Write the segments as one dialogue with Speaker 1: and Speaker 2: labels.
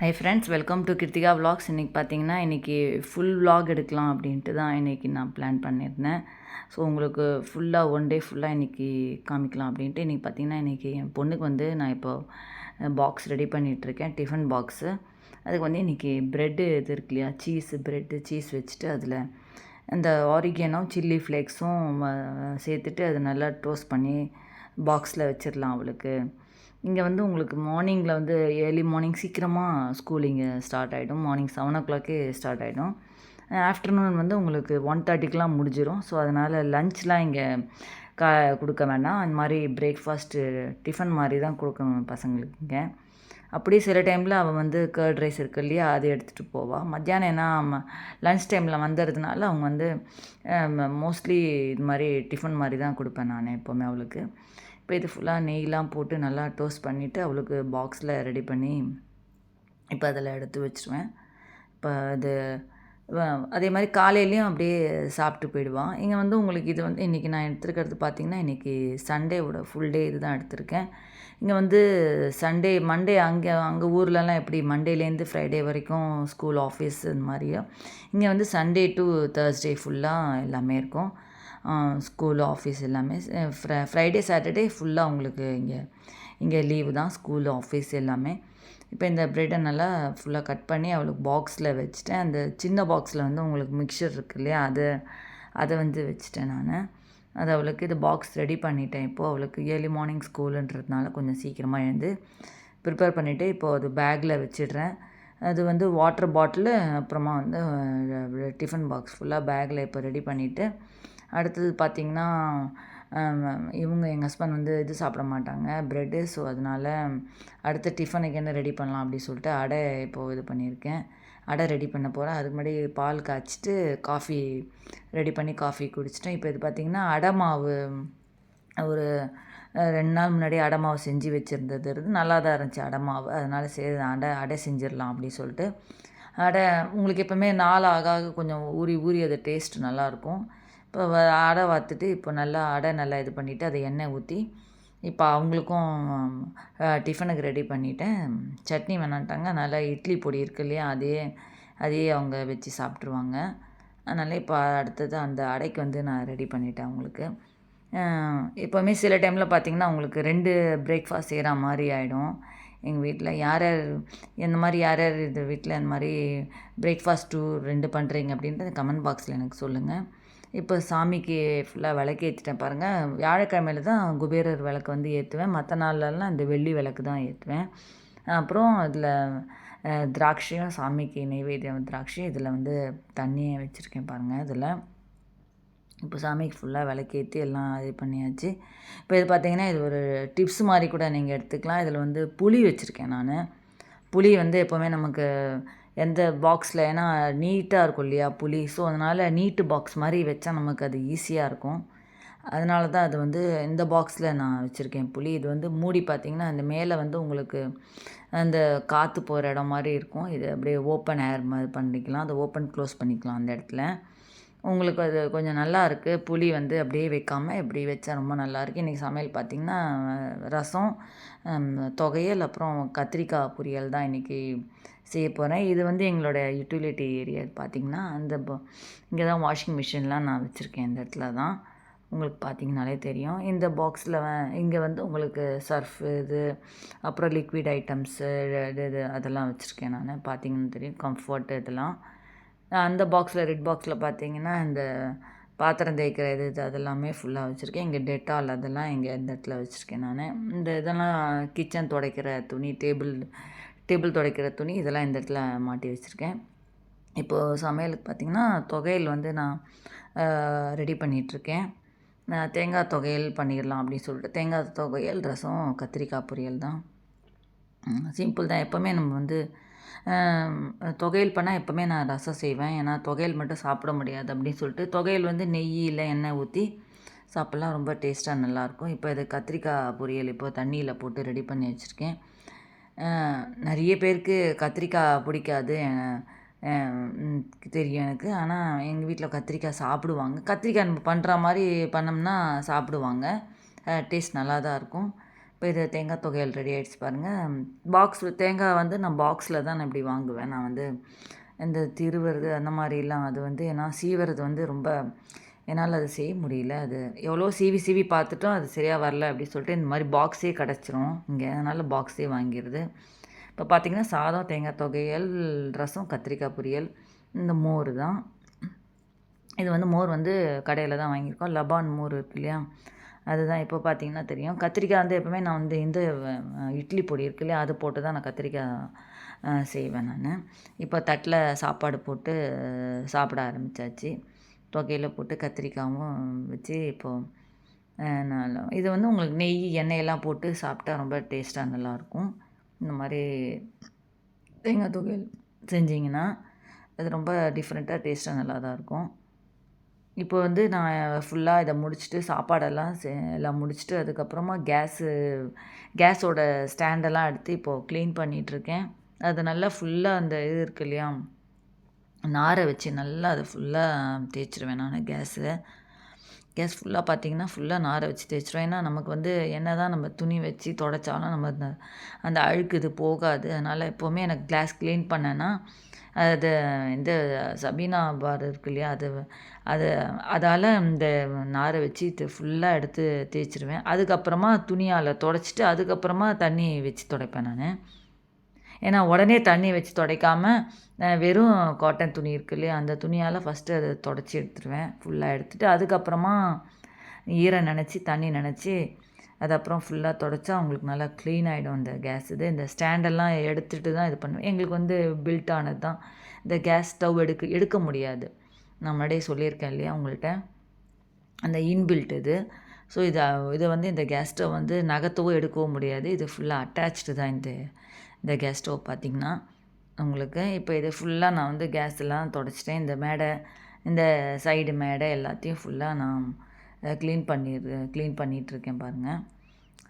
Speaker 1: Hi friends welcome to Krithika vlogs. இன்றைக்கி பார்த்தீங்கன்னா இன்றைக்கி ஃபுல் vlog எடுக்கலாம் அப்படின்ட்டு தான் இன்றைக்கி நான் பிளான் பண்ணியிருந்தேன். ஸோ உங்களுக்கு ஃபுல்லாக ஒன் டே ஃபுல்லாக இன்றைக்கி காமிக்கலாம் அப்படின்ட்டு இன்றைக்கி பார்த்தீங்கன்னா இன்றைக்கி என் பொண்ணுக்கு வந்து நான் இப்போ பாக்ஸ் ரெடி பண்ணிகிட்ருக்கேன் டிஃபன் பாக்ஸு அதுக்கு வந்து இன்றைக்கி ப்ரெட்டு இது இருக்கு இல்லையா சீஸ் ப்ரெட்டு சீஸ் வச்சுட்டு அதில் இந்த ஆரிகேனும் சில்லி ஃப்ளேக்ஸும் சேர்த்துட்டு அதை நல்லா டோஸ்ட் பண்ணி பாக்ஸில் வச்சிடலாம் அவளுக்கு. இங்கே வந்து உங்களுக்கு மார்னிங்கில் வந்து ஏர்லி மார்னிங் சீக்கிரமாக ஸ்கூல் இங்கே ஸ்டார்ட் ஆகிடும் மார்னிங் செவன் ஓ கிளாக்கே ஸ்டார்ட் ஆகிடும் ஆஃப்டர்நூன் வந்து உங்களுக்கு ஒன் தேர்ட்டிக்கெலாம் முடிஞ்சிடும் ஸோ அதனால் லஞ்ச்லாம் இங்கே கா கொடுக்க வேண்டாம். அந்த மாதிரி பிரேக்ஃபாஸ்ட்டு டிஃபன் மாதிரி தான் கொடுக்கணும் பசங்களுக்கு இங்கே. அப்படியே சில டைமில் அவள் வந்து கேர்ட் ரைஸ் இருக்கு இல்லையா அதை எடுத்துகிட்டு போவாள் மத்தியானம் ஏன்னா லன்ச் டைமில் வந்துடுறதுனால அவங்க வந்து மோஸ்ட்லி இது மாதிரி டிஃபன் மாதிரி தான் கொடுப்பேன் நான் எப்போவுமே அவளுக்கு. இப்போ இது ஃபுல்லாக நெய்லாம் போட்டு நல்லா டோஸ்ட் பண்ணிவிட்டு அவளுக்கு பாக்ஸில் ரெடி பண்ணி இப்போ அதில் எடுத்து வச்சுருவேன். இப்போ அது அதே மாதிரி காலையிலையும் அப்படியே சாப்பிட்டு போயிடுவான். இங்கே வந்து உங்களுக்கு இது வந்து இன்றைக்கி நான் எடுத்துருக்கிறது பார்த்திங்கன்னா இன்றைக்கி சண்டேவோட ஃபுல் டே இது தான் எடுத்திருக்கேன். இங்கே வந்து சண்டே மண்டே அங்கே அங்கே ஊர்லலாம் எப்படி மண்டேலேருந்து ஃப்ரைடே வரைக்கும் ஸ்கூல் ஆஃபீஸ் இந்த மாதிரியோ? இங்கே வந்து சண்டே டு தேர்ஸ்டே ஃபுல்லாக எல்லாமே இருக்கும். ஸ்கூல் ஆஃபீஸ் எல்லாமே ஃப்ரை ஃப்ரைடே சாட்டர்டே ஃபுல்லாக உங்களுக்கு இங்கே இங்கே லீவு தான் ஸ்கூல் ஆஃபீஸ் எல்லாமே. இப்போ இந்த ப்ரெட்டை நல்லா ஃபுல்லாக கட் பண்ணி அவளுக்கு பாக்ஸில் வச்சுட்டேன். அந்த சின்ன பாக்ஸில் வந்து உங்களுக்கு மிக்சர் இருக்கு இல்லையா அதை அதை வந்து வச்சுட்டேன் நான். அது அவளுக்கு இது பாக்ஸ் ரெடி பண்ணிட்டேன். இப்போது அவளுக்கு ஏர்லி மார்னிங் ஸ்கூலுன்றதுனால கொஞ்சம் சீக்கிரமாக எழுந்து ப்ரிப்பேர் பண்ணிவிட்டு இப்போது அது பேக்கில் வச்சிடுறேன். அது வந்து வாட்டர் பாட்டிலு அப்புறமா வந்து டிஃபன் பாக்ஸ் ஃபுல்லாக பேக்கில் இப்போ ரெடி பண்ணிவிட்டு அடுத்தது பார்த்திங்கன்னா இவங்க எங்கள் ஹஸ்பண்ட் வந்து இது சாப்பிட மாட்டாங்க ப்ரெட்டு ஸோ அதனால் அடுத்த டிஃபனுக்கு என்ன ரெடி பண்ணலாம் அப்படின்னு சொல்லிட்டு அடை இப்போது இது பண்ணியிருக்கேன். அடை ரெடி பண்ண போகிறேன் அதுக்கு முன்னாடி பால் காய்ச்சிட்டு காஃபி ரெடி பண்ணி காஃபி குடிச்சிட்டேன். இப்போ இது பார்த்திங்கன்னா அடை மாவு ஒரு ரெண்டு நாள் முன்னாடி அடை மாவு செஞ்சு வச்சுருந்தது இருந்து நல்லா தான் இருந்துச்சு அடை மாவு. அதனால் சரி அடை அடை செஞ்சிடலாம் அப்படி சொல்லிட்டு. அடை உங்களுக்கு எப்போவுமே நாள் ஆக ஆக கொஞ்சம் ஊறி ஊறி அது டேஸ்ட் நல்லாயிருக்கும் இப்போ அடை வாத்துட்டு இப்போ நல்லா அடை நல்லா இது பண்ணிவிட்டு அதை எண்ணெய் ஊற்றி இப்போ அவங்களுக்கும் டிஃபனுக்கு ரெடி பண்ணிவிட்டேன் சட்னி வேணான்ட்டாங்க. அதனால் இட்லி பொடி இருக்கு இல்லையா அதே அதையே அவங்க வச்சு சாப்பிட்ருவாங்க அதனால் இப்போ அடுத்தது அந்த அடைக்கு வந்து நான் ரெடி பண்ணிட்டேன் அவங்களுக்கு. எப்போவுமே சில டைமில் பார்த்திங்கன்னா அவங்களுக்கு ரெண்டு பிரேக்ஃபாஸ்ட் செய்கிற மாதிரி ஆகிடும் எங்கள் வீட்டில் யார் யார் எந்த மாதிரி யார் யார் இது வீட்டில் இந்த மாதிரி பிரேக்ஃபாஸ்ட் டூ ரெண்டு பண்ணுறீங்க அப்படின்ட்டு கமெண்ட் பாக்ஸில் எனக்கு சொல்லுங்கள் இப்போ சாமிக்கு ஃபுல்லாக விளக்கு ஏற்றிட்டேன் பாருங்கள் வியாழக்கிழமையில தான் குபேரர் விளக்கு வந்து ஏற்றுவேன் மற்ற நாள்லலாம் இந்த வெள்ளி விளக்கு தான் ஏற்றுவேன் அப்புறம் இதில் திராட்சையும் சாமிக்கு நைவேத்தியம் திராட்சை இதில் வந்து தண்ணியை வச்சுருக்கேன் பாருங்கள் இதில். இப்போ சாமிக்கு ஃபுல்லாக விளக்கேற்றி எல்லாம் இது பண்ணியாச்சு. இப்போ இது பார்த்திங்கன்னா இது ஒரு டிப்ஸ் மாதிரி கூட நீங்கள் எடுத்துக்கலாம். இதில் வந்து புளி வச்சுருக்கேன் நான். புளி வந்து எப்போவுமே நமக்கு எந்த பாக்ஸில் ஏன்னா நீட்டாக இருக்கும் இல்லையா புளி ஸோ அதனால் நீட்டு பாக்ஸ் மாதிரி வச்சா நமக்கு அது ஈஸியாக இருக்கும். அதனால தான் அது வந்து இந்த பாக்ஸில் நான் வச்சுருக்கேன் புளி இது வந்து மூடி பார்த்திங்கன்னா அந்த மேலே வந்து உங்களுக்கு அந்த காற்று போகிற இடம் மாதிரி இருக்கும். இது அப்படியே ஓப்பன் ஏர் மாதிரி பண்ணிக்கலாம். அதை ஓப்பன் க்ளோஸ் பண்ணிக்கலாம் அந்த இடத்துல. உங்களுக்கு அது கொஞ்சம் நல்லா இருக்குது புளி வந்து அப்படியே வைக்காமல் இப்படி வச்சா ரொம்ப நல்லாயிருக்கு இன்றைக்கி சமையல் பார்த்திங்கன்னா ரசம் தொகையல் அப்புறம் கத்திரிக்காய் பொரியல் தான் இன்றைக்கி செய்ய போகிறேன் இது வந்து எங்களோட யூட்டிலிட்டி ஏரியா பார்த்திங்கன்னா அந்த இங்கே தான் வாஷிங் மிஷின்லாம் நான் வச்சுருக்கேன். இந்த இடத்துல தான் உங்களுக்கு பார்த்திங்கனாலே தெரியும். இந்த பாக்ஸில் இங்கே வந்து உங்களுக்கு சர்ஃப் இது அப்புறம் லிக்விட் ஐட்டம்ஸு இது இது அதெல்லாம் வச்சுருக்கேன் நான். பார்த்திங்கன்னு தெரியும். கம்ஃபர்ட் இதெல்லாம். அந்த பாக்ஸில் ரெட் பாக்ஸில் பார்த்தீங்கன்னா இந்த பாத்திரம் தேய்க்கிற இது இது அதெல்லாமே ஃபுல்லாக வச்சுருக்கேன். இங்கே டெட்டால் அதெல்லாம் இங்கே இந்த இடத்துல வச்சுருக்கேன் நான். இந்த இதெல்லாம் கிச்சன் துடைக்கிற துணி டேபிள் டேபிள் துடைக்கிற துணி இதெல்லாம் இந்த இடத்துல மாட்டி வச்சுருக்கேன். இப்போது சமையலுக்கு பார்த்திங்கன்னா தொகையில் வந்து நான் ரெடி பண்ணிகிட்ருக்கேன் நான் தேங்காய் தொகையல் பண்ணிடலாம் அப்படின்னு சொல்லிட்டு. தேங்காய் தொகையல் ரசம் கத்திரிக்காய் பொரியல் தான். சிம்பிள் தான். எப்போவுமே நம்ம வந்து தொகையல் பண்ணால் எப்போவுமே நான் ரசம் செய்வேன். ஏன்னா தொகையல் மட்டும் சாப்பிட முடியாது அப்படின்னு சொல்லிட்டு. தொகையல் வந்து நெய் இல்லை எண்ணெய் ஊற்றி சாப்பிட்லாம். ரொம்ப டேஸ்ட்டாக நல்லாயிருக்கும். இப்போ இது கத்திரிக்காய் பொரியல் இப்போ தண்ணியில் போட்டு ரெடி பண்ணி வச்சுருக்கேன். நிறைய பேருக்கு கத்திரிக்காய் பிடிக்காது. தெரியும் எனக்கு. ஆனால் எங்கள் வீட்டில் கத்திரிக்காய் சாப்பிடுவாங்க. கத்திரிக்காய் நம்ம பண்ணுற மாதிரி பண்ணோம்னா சாப்பிடுவாங்க. டேஸ்ட் நல்லா தான் இருக்கும். இப்போ இது தேங்காய் தொகையில் ரெடி ஆகிடுச்சு பாருங்கள் பாக்ஸ் தேங்காய் வந்து நான் பாக்ஸில் தான் நான் இப்படி வாங்குவேன். நான் வந்து இந்த திருவுறது அந்த மாதிரிலாம் அது வந்து ஏன்னா சீவுறது வந்து ரொம்ப என்னால் அது செய்ய முடியல. அது எவ்வளோ சீவி சீவி பார்த்துட்டோம் அது சரியாக வரல அப்படின்னு சொல்லிட்டு இந்த மாதிரி பாக்ஸே கிடச்சிரும். இங்கே அதனால் பாக்ஸே வாங்கிடுது இப்போ பார்த்திங்கன்னா சாதம் தேங்காய் தொகையல் ரசம் கத்திரிக்காய் பொரியல் இந்த மோர் தான். இது வந்து மோர் வந்து கடையில் தான் வாங்கியிருக்கோம். லபான் மோர் இருக்கு இல்லையா? அதுதான் இப்போ பார்த்தீங்கன்னா தெரியும். கத்திரிக்காய் வந்து எப்போவுமே நான் வந்து இந்த இட்லி பொடி இருக்கு இல்லையா? அது போட்டு தான் நான் கத்திரிக்காய் செய்வேன் நான். இப்போ தட்டில் சாப்பாடு போட்டு சாப்பிட ஆரம்பித்தாச்சு தொகையில் போட்டு கத்திரிக்காயும் வச்சு இப்போது நல்லா இது வந்து உங்களுக்கு நெய் எண்ணெயெல்லாம் போட்டு சாப்பிட்டா ரொம்ப டேஸ்ட்டாக நல்லாயிருக்கும் இந்த மாதிரி தேங்காய் தொகையில் செஞ்சிங்கன்னா அது ரொம்ப டிஃப்ரெண்ட்டாக டேஸ்ட்டாக நல்லா தான் இருக்கும். இப்போ வந்து நான் ஃபுல்லாக இதை முடிச்சுட்டு சாப்பாடெல்லாம் செ எல்லாம் முடிச்சுட்டு அதுக்கப்புறமா கேஸு கேஸோட ஸ்டாண்டெல்லாம் எடுத்து இப்போது க்ளீன் பண்ணிகிட்ருக்கேன் அது நல்லா ஃபுல்லாக அந்த இது இருக்கு இல்லையா? நாரை வச்சு நல்லா அதை ஃபுல்லாக தேய்ச்சிருவேன் நான் கேஸு கேஸ் ஃபுல்லாக பார்த்திங்கன்னா ஃபுல்லாக நாரை வச்சு தேய்ச்சிருவேன். ஏன்னா நமக்கு வந்து என்ன தான் நம்ம துணி வச்சு தொடச்சாலும் நம்ம அந்த அந்த அழுக்கு இது போகாது. அதனால் எப்போவுமே எனக்கு கிளாஸ் க்ளீன் பண்ணேன்னா அது இந்த சபீனா பார் இருக்கு இல்லையா அது அது அதால் இந்த நாரை வச்சு இது ஃபுல்லாக எடுத்து தேய்ச்சிருவேன். அதுக்கப்புறமா துணியால் தொடச்சிட்டு அதுக்கப்புறமா தண்ணி வச்சு துடைப்பேன் நான். ஏன்னா உடனே தண்ணி வச்சு துடைக்காமல் வெறும் காட்டன் துணி இருக்கு இல்லையா அந்த துணியால் ஃபஸ்ட்டு அதை தொடச்சி எடுத்துருவேன். ஃபுல்லாக எடுத்துகிட்டு அதுக்கப்புறமா ஈரம் நினச்சி தண்ணி நினச்சி அது அப்புறம் ஃபுல்லாக தொடச்சா அவங்களுக்கு நல்லா க்ளீன் ஆகிடும் அந்த கேஸ் இது. இந்த ஸ்டாண்டெல்லாம் எடுத்துகிட்டு தான் இது பண்ணுவேன். எங்களுக்கு வந்து பில்ட் ஆனது தான். இந்த கேஸ் ஸ்டவ் எடுக்க எடுக்க முடியாது. நான் முன்னாடியே சொல்லியிருக்கேன் இல்லையா உங்கள்கிட்ட அந்த இன்பில்ட் இது. ஸோ இதை இதை வந்து இந்த கேஸ் ஸ்டவ் வந்து நகர்த்தவோ எடுக்கவோ முடியாது. இது ஃபுல்லாக அட்டாச்சு தான் இந்த இந்த கேஸ் ஸ்டவ் பார்த்திங்கன்னா உங்களுக்கு. இப்போ இது ஃபுல்லாக நான் வந்து கேஸ் எல்லாம் தொடச்சிட்டேன். இந்த மேடை இந்த சைடு மேடை எல்லாத்தையும் ஃபுல்லாக நான் க்ளீன் பண்ணிடு க்ளீன் பண்ணிகிட்ருக்கேன் பாருங்கள்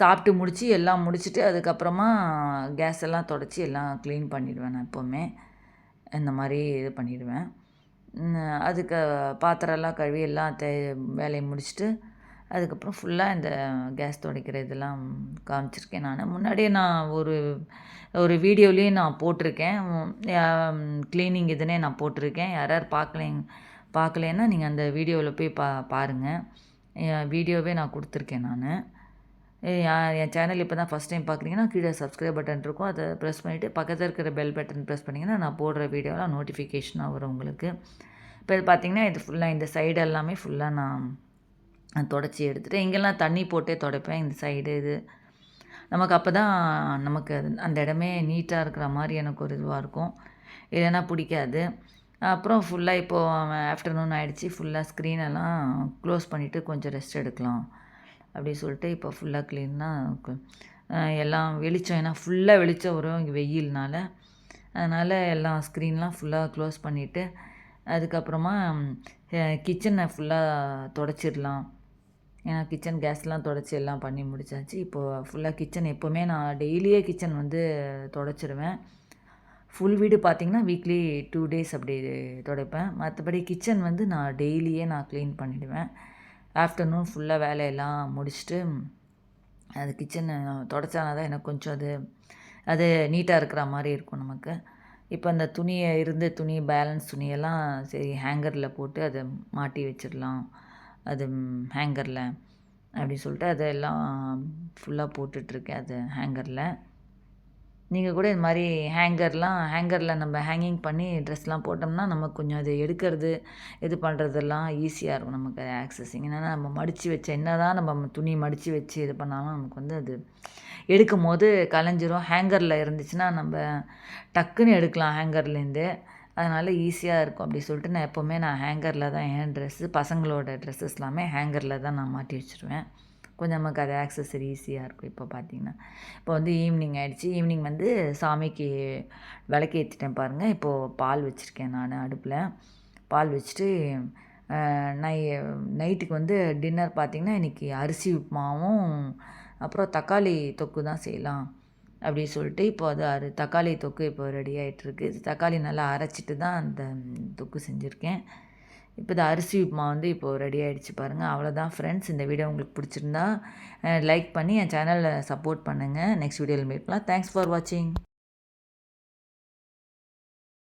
Speaker 1: சாப்பிட்டு முடித்து எல்லாம் முடிச்சுட்டு அதுக்கப்புறமா கேஸ் எல்லாம் தொடச்சி எல்லாம் க்ளீன் பண்ணிவிடுவேன் நான் எப்போவுமே. இந்த மாதிரி இது பண்ணிவிடுவேன் அதுக்கு பாத்திரம்லாம் கழுவி எல்லாம் தே வேலையை முடிச்சுட்டு அதுக்கப்புறம் ஃபுல்லாக இந்த கேஸ் துடைக்கிற இதெல்லாம் காமிச்சிருக்கேன் நான். முன்னாடியே நான் ஒரு ஒரு வீடியோலேயே நான் போட்டிருக்கேன். க்ளீனிங் இதுனே நான் போட்டிருக்கேன். யார் யார் பார்க்கலைங் பார்க்கலேன்னா நீங்கள் அந்த வீடியோவில் போய் பா பாருங்கள் என் வீடியோவே நான் கொடுத்துருக்கேன் நான். என் சேனல் இப்போ தான் ஃபஸ்ட் டைம் பார்க்குறீங்கன்னா கீழே சப்ஸ்கிரைப் பட்டன் இருக்கும். அதை ப்ரெஸ் பண்ணிவிட்டு பக்கத்தில் இருக்கிற பெல் பட்டன் ப்ரெஸ் பண்ணிங்கன்னா நான் போடுற வீடியோலாம் நோட்டிஃபிகேஷனாக வரும் உங்களுக்கு. இப்போ இது பார்த்திங்கன்னா இது ஃபுல்லாக இந்த சைடு எல்லாமே ஃபுல்லாக நான் தொடச்சி எடுத்துகிட்டு இங்கெல்லாம் தண்ணி போட்டே துடைப்பேன். இந்த சைடு இது. நமக்கு அப்போ தான் நமக்கு அந்த இடமே நீட்டாக இருக்கிற மாதிரி எனக்கு ஒரு இதுவாக இருக்கும். இல்லைன்னா பிடிக்காது. அப்புறம் ஃபுல்லாக இப்போது ஆஃப்டர்நூன் ஆகிடுச்சி ஃபுல்லாக ஸ்க்ரீனெல்லாம் க்ளோஸ் பண்ணிவிட்டு கொஞ்சம் ரெஸ்ட் எடுக்கலாம். அப்படி சொல்லிட்டு இப்போ ஃபுல்லாக க்ளீனாக எல்லாம் வெளிச்சம். ஏன்னா ஃபுல்லாக வெளிச்சம் வரும். இங்கே வெயில்னால. அதனால் எல்லாம் ஸ்க்ரீன்லாம் ஃபுல்லாக க்ளோஸ் பண்ணிவிட்டு அதுக்கப்புறமா கிச்சனை ஃபுல்லாக தொடச்சிடலாம். ஏன்னா கிச்சன் கேஸ்லாம் தொடச்சி எல்லாம் பண்ணி முடிச்சாச்சு. இப்போது ஃபுல்லாக கிச்சன் எப்போவுமே நான் டெய்லியே கிச்சன் வந்து தொடச்சிருவேன். ஃபுல் வீடு பார்த்திங்கன்னா வீக்லி டூ டேஸ் அப்படி துடைப்பேன். மற்றபடி கிச்சன் வந்து நான் டெய்லியே நான் க்ளீன் பண்ணிவிடுவேன் ஆஃப்டர்நூன் ஃபுல்லாக வேலையெல்லாம் முடிச்சுட்டு அது கிச்சனை தொடச்சானா தான் எனக்கு கொஞ்சம் அது அது நீட்டாக இருக்கிற மாதிரி இருக்கும் நமக்கு. இப்போ அந்த துணியை இருந்து துணி பேலன்ஸ் துணியெல்லாம் சரி ஹேங்கரில் போட்டு அதை மாட்டி வச்சிடலாம். அது ஹேங்கரில் அப்படி சொல்லிட்டு அதெல்லாம் ஃபுல்லாக போட்டுட்ருக்கேன் அது ஹேங்கரில். நீங்கள் கூட இது மாதிரி ஹேங்கர்லாம் ஹேங்கரில் நம்ம ஹேங்கிங் பண்ணி ட்ரெஸ்லாம் போட்டோம்னா நமக்கு கொஞ்சம் அது எடுக்கிறது இது பண்ணுறதெல்லாம் ஈஸியாக இருக்கும் நமக்கு ஆக்சஸிங் என்னென்னா நம்ம மடித்து வச்ச என்ன தான் நம்ம துணி மடித்து வச்சு இது பண்ணாலும் நமக்கு வந்து அது எடுக்கும் போது கலைஞ்சிரும் ஹேங்கரில் இருந்துச்சுன்னா நம்ம டக்குன்னு எடுக்கலாம் ஹேங்கர்லேருந்து அதனால் ஈஸியாக இருக்கும் அப்படி சொல்லிட்டு நான் எப்போவுமே நான் ஹேங்கரில் தான் என் ட்ரெஸ்ஸு பசங்களோட ட்ரெஸ்ஸஸ் எல்லாமே ஹேங்கரில் தான் நான் மாட்டி வச்சுருவேன். கொஞ்சம் நமக்கு அது ஆக்சஸரி ஈஸியாக இருக்கும் இப்போ பார்த்திங்கன்னா இப்போ வந்து ஈவினிங் ஆகிடுச்சி ஈவினிங் வந்து சாமிக்கு விளக்கு ஏற்றிட்டேன் பாருங்கள் இப்போது பால் வச்சுருக்கேன் நான் அடுப்பில். பால் வச்சுட்டு நை நைட்டுக்கு வந்து டின்னர் பார்த்திங்கன்னா இன்றைக்கி அரிசி உப்புமாவும் அப்புறம் தக்காளி தொக்கு தான் செய்யலாம். அப்படி சொல்லிட்டு இப்போ அது அரு தக்காளி தொக்கு இப்போ ரெடி ஆகிட்டுருக்கு தக்காளி நல்லா அரைச்சிட்டு தான் அந்த தொக்கு செஞ்சுருக்கேன். இப்போ இந்த அரிசி உப்புமா வந்து இப்போது ரெடி ஆகிடுச்சு பாருங்கள் அவ்வளோதான் ஃப்ரெண்ட்ஸ் இந்த வீடியோ உங்களுக்கு பிடிச்சிருந்தா லைக் பண்ணி என் சேனலை சப்போர்ட் பண்ணுங்கள் நெக்ஸ்ட் வீடியோவில் மீட்லாம் தேங்க்ஸ் ஃபார் வாட்சிங்